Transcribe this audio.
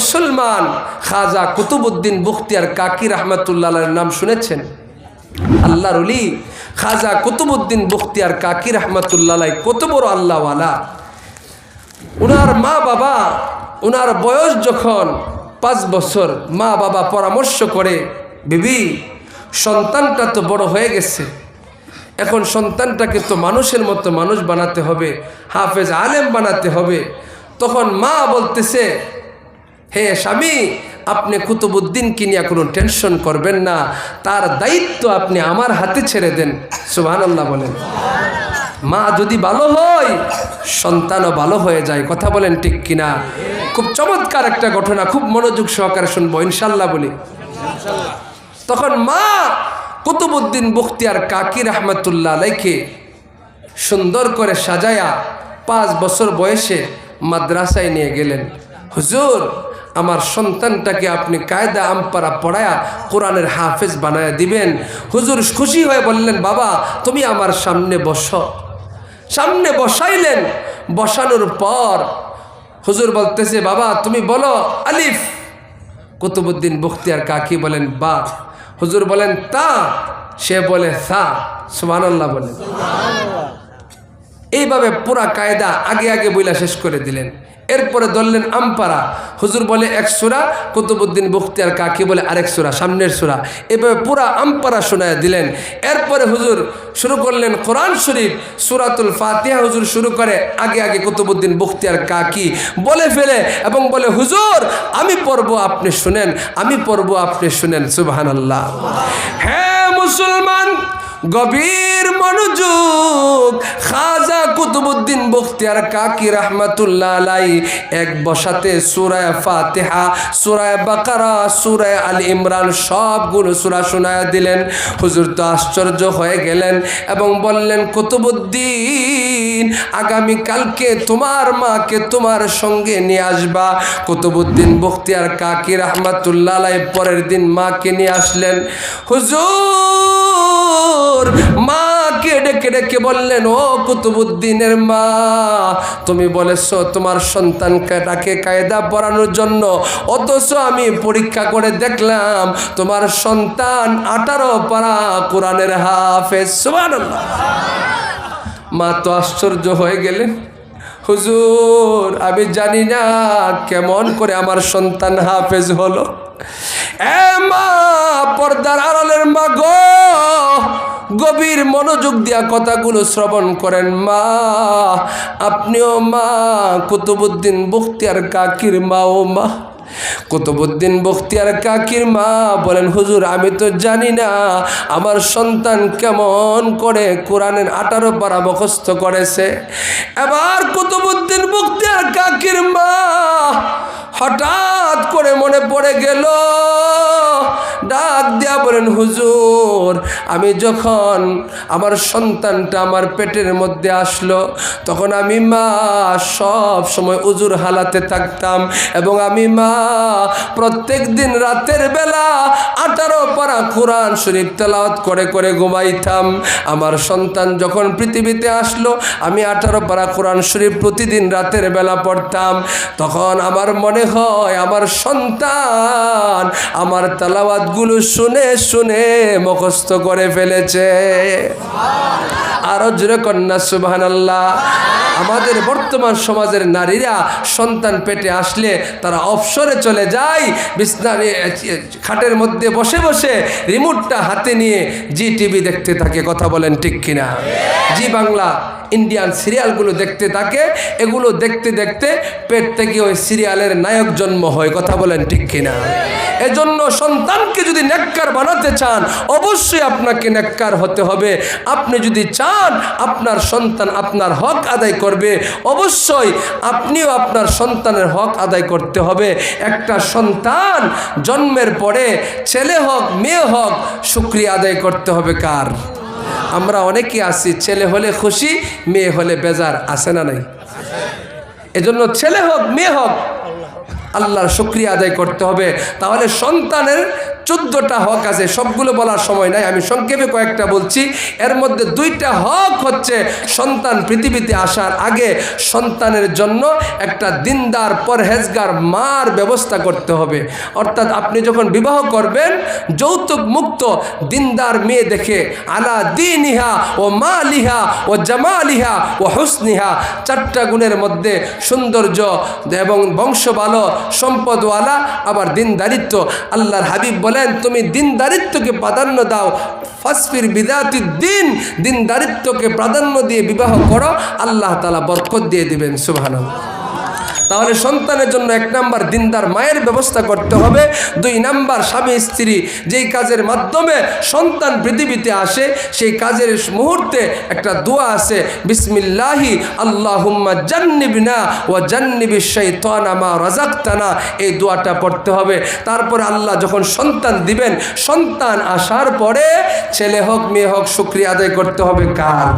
মুসলমান খাজা কুতুবুদ্দিন বুখতিয়ার কাকি রহমতুল্লাহ নাম শুনেছেন? আল্লাহর খাজা কুতুবুদ্দিন বুখতিয়ার কাকি রহমতুল্লাহ কত বড় আল্লাহওয়ালা। উনার মা বাবা উনার বয়স যখন পাঁচ বছর মা বাবা পরামর্শ করে, বিবি, সন্তানটা তো বড় হয়ে গেছে। এখন সন্তানটাকে তো মানুষের মতো মানুষ বানাতে হবে, হাফেজ আলেম বানাতে হবে। তখন মা বলতেছে হে স্বামী, আপনি কুতুবুদ্দিনকে নিয়ে কোনো টেনশন করবেন না। তার দায়িত্ব আপনি আমার হাতে ছেড়ে দেন। সুবহান আল্লাহ বলেন। মা যদি ভালো হয়, সন্তানও ভালো হয়ে যায়। কথা বলেন ঠিক কিনা? খুব চমৎকার একটা ঘটনা, খুব মনোযোগ সহকারে শুনব ইনশাল্লাহ বলি। তখন মা কুতুবুদ্দিন বুখতিয়ার কাকি রহমতুল্লাহ আলাইকে সুন্দর করে সাজায়া পাঁচ বছর বয়সে মাদ্রাসায় নিয়ে গেলেন। হুজুর আমার সন্তানটাকে আপনি কায়দা আমপারা পড়ায়া কোরআনের হাফেজ বানায় দিবেন। হুজুর খুশি হয়ে বললেন, বাবা, তুমি আমার সামনে বসো। সামনে বসাইলেন। বসানোর পর হুজুর বলতেছে, বাবা, তুমি বলো, আলিফ। কুতুবুদ্দিন বখতিয়ার কাকি বলেন, বা। হুজুর বলেন, তা। সে বলে, সা। সুবহানাল্লাহ বলেন এইভাবে পুরা কায়দা আগে আগে বইলা শেষ করে দিলেন। এরপরে ধরলেন আমপারা হুজুর বলে, এক সুরা? কুতুবুদ্দিন বখতিয়ার কাকি বলে, আরেক সুরা, সামনের সুরা। এভাবে পুরা আমপারা শোনায় দিলেন। এরপরে হুজুর শুরু করলেন কোরআন শরীফ। সুরাতুল ফাতিহা হুজুর শুরু করে আগে আগে কুতুবুদ্দিন বখতিয়ার কাকি বলে ফেলে এবং বলে, হুজুর, আমি পড়ব, আপনি শুনেন, আমি পড়ব, আপনি শুনেন। সুবাহান আল্লাহ হ্যাঁ গভীর মনোযোগ। খাজা কুতুবুদ্দিন বখতিয়ার কাকি রহমাতুল্লাহ আলাই এক বসাতে সুরায় ফাতেহা সুরায় বাকারা সুরায় আল ইমরান সবগুলো সুরা শোনায় দিলেন। হুজুর তো আশ্চর্য হয়ে গেলেন এবং বললেন কুতুবুদ্দিন আগামী কালকে তোমার মাকে তোমার সঙ্গে নিয়ে আসবা। কুতুবুদ্দিন বখতিয়ার কাকি রহমাতুল্লাহ আলাই পরের দিন মাকে নিয়ে আসলেন। হুজুর মাকে ডেকে ডেকে বললেন, ও কুতুবুদ্দিনের মা, তুমি বলেছ তোমার সন্তানকে তাকে কায়দা পড়ানোর জন্য। অথচ আমি পরীক্ষা করে দেখলাম, তোমার সন্তান আঠারো পারা কোরআনের হাফেজ। সুবহানাল্লাহ। মা তো আশ্চর্য হয়ে গেলেন। হুজুর, আমি জানি না কেমন করে আমার সন্তান হাফেজ হলো। মা, পর্দার আড়ালের মা গো, গভীর মনোযোগ দিয়া কথাগুলো শ্রবণ করেন মা। আপনিও মা, কুতুবুদ্দিন বখতিয়ার কাকির মা ও মা। কুতুবুদ্দিন বখতিয়ার কাকির মা বলেন, হুজুর, আমি তো জানি না আমার সন্তান কেমন করে কোরআনের আঠারো পারা মুখস্থ করেছে। এবার কুতুবুদ্দিন বখতিয়ার কাকির মা হঠাৎ করে মনে পড়ে গেল, ডাক দিয়া বলেন, হুজুর, আমি যখন আমার সন্তানটা আমার পেটের মধ্যে আসলো, তখন আমি মা সব সময় উজুর হালাতে থাকতাম এবং আমি মা প্রত্যেক দিন রাতের বেলা আঠারো পারা কোরআন শরীফ তেলাওয়াত করে করে ঘুমাইতাম। আমার সন্তান যখন পৃথিবীতে আসলো, আমি আঠারো পারা কোরআন শরীফ প্রতিদিন রাতের বেলা পড়তাম। তখন আমার মনে হয়, আমার সন্তান আমার তালাওয়াতগুলো শুনে শুনে মুখস্থ করে ফেলেছে। আরও জোরে কন্যা সুবাহ আল্লাহ আমাদের বর্তমান সমাজের নারীরা সন্তান পেটে আসলে তারা অবসরে চলে যায় বিছনার খাটের মধ্যে বসে বসে রিমোটটা হাতে নিয়ে জি টিভি দেখতে থাকে, কথা বলেন ঠিক কিনা? জি বাংলা, ইন্ডিয়ান সিরিয়ালগুলো দেখতে থাকে, এগুলো দেখতে দেখতে পেট থেকে ওই সিরিয়ালের নায়ক জন্ম হয়, কথা বলেন ঠিক কিনা? এজন্য সন্তানকে যদি নেককার বানাতে চান, অবশ্যই আপনাকে নেককার হতে হবে। আপনি যদি চান, আপনার সন্তান, আপনার হক আদায় করবে। অবশ্যই আপনিও আপনার সন্তানের হক আদায় করতে হবে। একটা সন্তান জন্মের পরে ছেলে হোক, মেয়ে হোক শুক্রিয়া আদায় করতে হবে কার? আমরা অনেকে আছি, ছেলে হলে খুশি, মেয়ে হলে বেজার, আছে না নাই? এজন্য ছেলে হোক, মেয়ে হোক, আল্লাহর শুক্রিয়া আদায় করতে হবে। তাহলে সন্তানের চোদ্দোটা হক আছে, সবগুলো বলার সময় নাই। আমি সংক্ষেপে কয়েকটা বলছি। এর মধ্যে দুইটা হক হচ্ছে সন্তান পৃথিবীতে আসার আগে সন্তানের জন্য একটা দিনদার, পরহেজগার, মার ব্যবস্থা করতে হবে। অর্থাৎ আপনি যখন বিবাহ করবেন, যৌতুক মুক্ত দিনদার মেয়ে দেখে, আলা দিনিহা ও মা লিহা ও জামা জামালিহা ও হুসনিহা, চারটা গুণের মধ্যে সৌন্দর্য এবং বংশ ভালো সম্পদওয়ালা, আবার দিনদারিত্ব, আল্লাহর হাবিব বলেন, তুমি দিনদারিত্বকে প্রাধান্য দাও। ফাসফির বিদাতি দিন, দিনদারিত্বকে প্রাধান্য দিয়ে বিবাহ করো। আল্লাহ তালা বরকত দিয়ে দিবেন, সুবহানাল্লাহ। তাহলে সন্তানের জন্য এক নাম্বার দিনদার মায়ের ব্যবস্থা করতে হবে। দুই নাম্বার স্বামী স্ত্রী যেই কাজের মাধ্যমে সন্তান পৃথিবীতে আসে, সেই কাজের মুহূর্তে একটা দোয়া আছে, বিসমিল্লাহি আল্লাহুম্মা জান্নিবিনা ও জান্নিবি শাইতানা মা রাজাক্তানা এই দোয়াটা পড়তে হবে। তারপর আল্লাহ যখন সন্তান দিবেন, সন্তান আসার পরে ছেলে হোক, মেয়ে হোক, শুক্রিয়া আদায় করতে হবে কার?